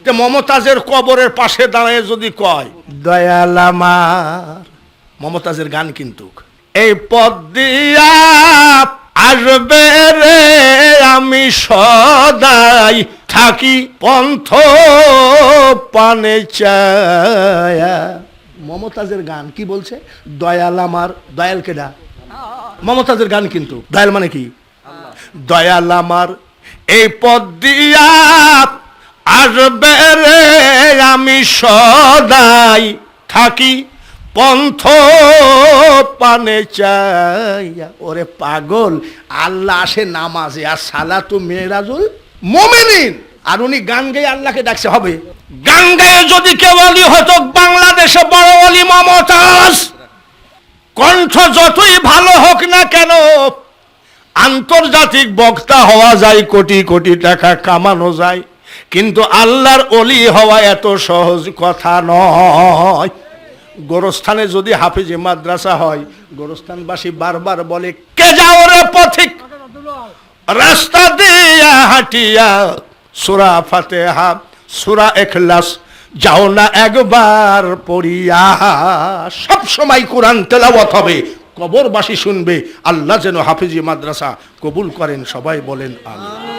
যে মমতাজের কবরের পাশে দাঁড়িয়ে যদি কয় দয়াল আমার। মমতাজের গান কিন্তু। এই পদ দিয়া আসবে রে আমি সদাই থাকি পন্থ পানে চায়া মমতাজের গান কি বলছে? দয়াল আমার। দয়াল কেডা মমতাজের গান কিন্তু। দয়াল মানে কি? দয়াল আমার। এই পদ দিয়া আসবে রে আমি সদাই থাকি, পন্থ পানে চাইয়া। ওরে পাগল, আল্লাহ আসে নামাজে, আর সালাতু মেয়েরাজুল মোমেনিন। আর উনি গান গেয়ে আল্লাহকে ডাকছে, হবে? গান গেয়ে যদি কেউ অলি হতো, বাংলাদেশে বড় অলি মমতাজ। কণ্ঠ যতই ভালো হোক না কেন, আন্তর্জাতিক বক্তা হওয়া যায়, কোটি কোটি টাকা কামানো যায়। কিন্তু আল্লাহর অলি হওয়া এত সহজ কথা নয়। গোরস্থানে যদি হাফিজে মাদ্রাসা হয়, গোরস্থানবাসী বারবার বলে, কে যাও রে পথিক? রাস্তা দিয়া হাঁটিয়া, সুরা ফাতেহা, সুরা এখলাস যাও না একবার পড়িয়া। সব সময় কোরআন তেলাওয়াত হবে, কবরবাসী শুনবে, আল্লাহ যেন হাফিজি মাদ্রাসা কবুল করেন, সবাই বলেন, আল্লাহ।